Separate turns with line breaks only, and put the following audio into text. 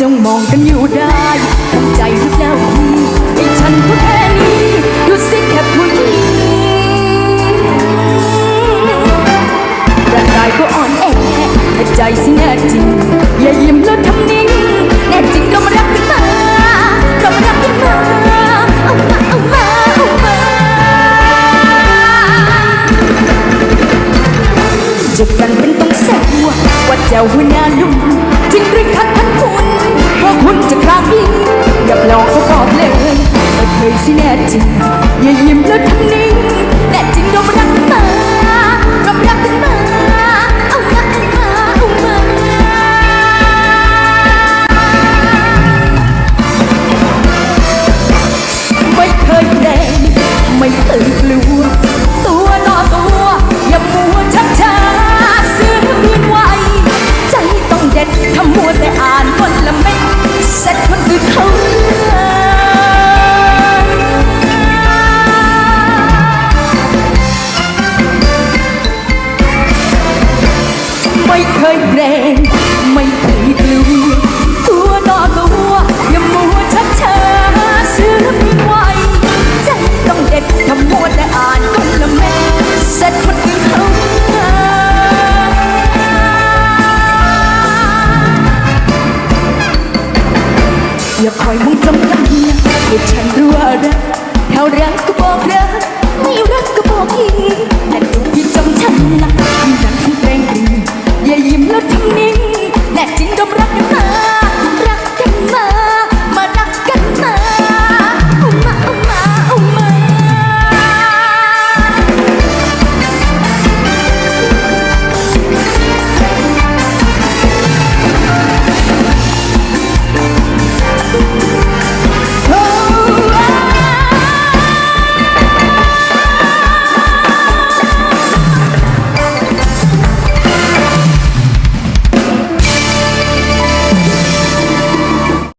จ้องมองกันอยู่ได้ทำใจทุกนาทีไอ้ฉันก็แค่นี้ดูสิแค่ผู้หญิงร่างกายก็อ่อนแอแต่ใจสิแน่จริง อย่ายิ้มแล้วทำนิ่งแน่จริงก็มารักกันมาก็มารักกันมาเอามาเอามาเอามาจะกันเป็นต้องแซวว่าเจ้าหัวหน้าลุงจริงหรือคัดทันคุณ พวกคุณจะคลางยิงอย่าปลอกก็บอกเลยไม่เคยสิแน่จริง อย่ายิ้มแล้วทำนิ่งแน่จริงเรามรักกันมาเรามารักกันมาเอามาเอามาเอามาไม่เคยแดงไม่เคย ไม่เคยเกรงไม่เคยกลัวตัวต่อตัวอย่ามัวชักเชาซื้อมีไวใจต้องเด็ดทำมัวแต่อ่านคนละแม่เสร็จคนอื่นเขาอย่าคอยมุ่งจำองตาเนี่ยให้ฉันรู้ว่ารักเท่ารักก็บอกรักไม่รักก็บอกทีแต่